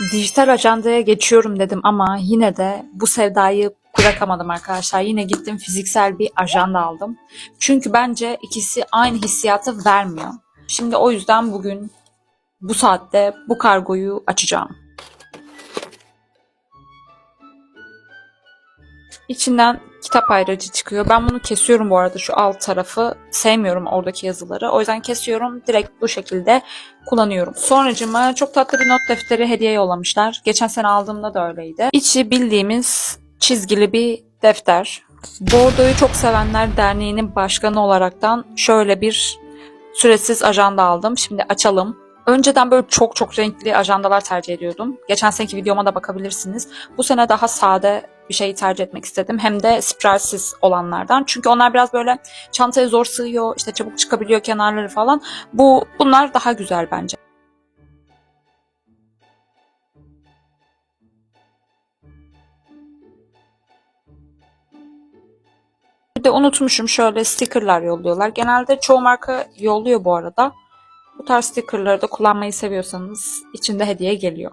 Dijital ajandaya geçiyorum dedim ama yine de bu sevdayı bırakamadım arkadaşlar. Yine gittim fiziksel bir ajanda aldım. Çünkü bence ikisi aynı hissiyatı vermiyor. Şimdi o yüzden bugün bu saatte bu kargoyu açacağım. İçinden kitap ayracı çıkıyor. Ben bunu kesiyorum bu arada şu alt tarafı. Sevmiyorum oradaki yazıları. O yüzden kesiyorum. Direkt bu şekilde kullanıyorum. Sonracıma çok tatlı bir not defteri hediye yollamışlar. Geçen sene aldığımda da öyleydi. İçi bildiğimiz çizgili bir defter. Bordo'yu çok sevenler derneğinin başkanı olaraktan şöyle bir süresiz ajanda aldım. Şimdi açalım. Önceden böyle çok çok renkli ajandalar tercih ediyordum. Geçen seneki videoma da bakabilirsiniz. Bu sene daha sade bir şey tercih etmek istedim. Hem de spiralsiz olanlardan. Çünkü onlar biraz böyle çantaya zor sığıyor. işte çabuk çıkabiliyor kenarları falan. Bu bunlar daha güzel bence. Bir de unutmuşum şöyle stickerlar yolluyorlar. Genelde çoğu marka yolluyor bu arada. Bu tarz stickerları da kullanmayı seviyorsanız içinde hediye geliyor.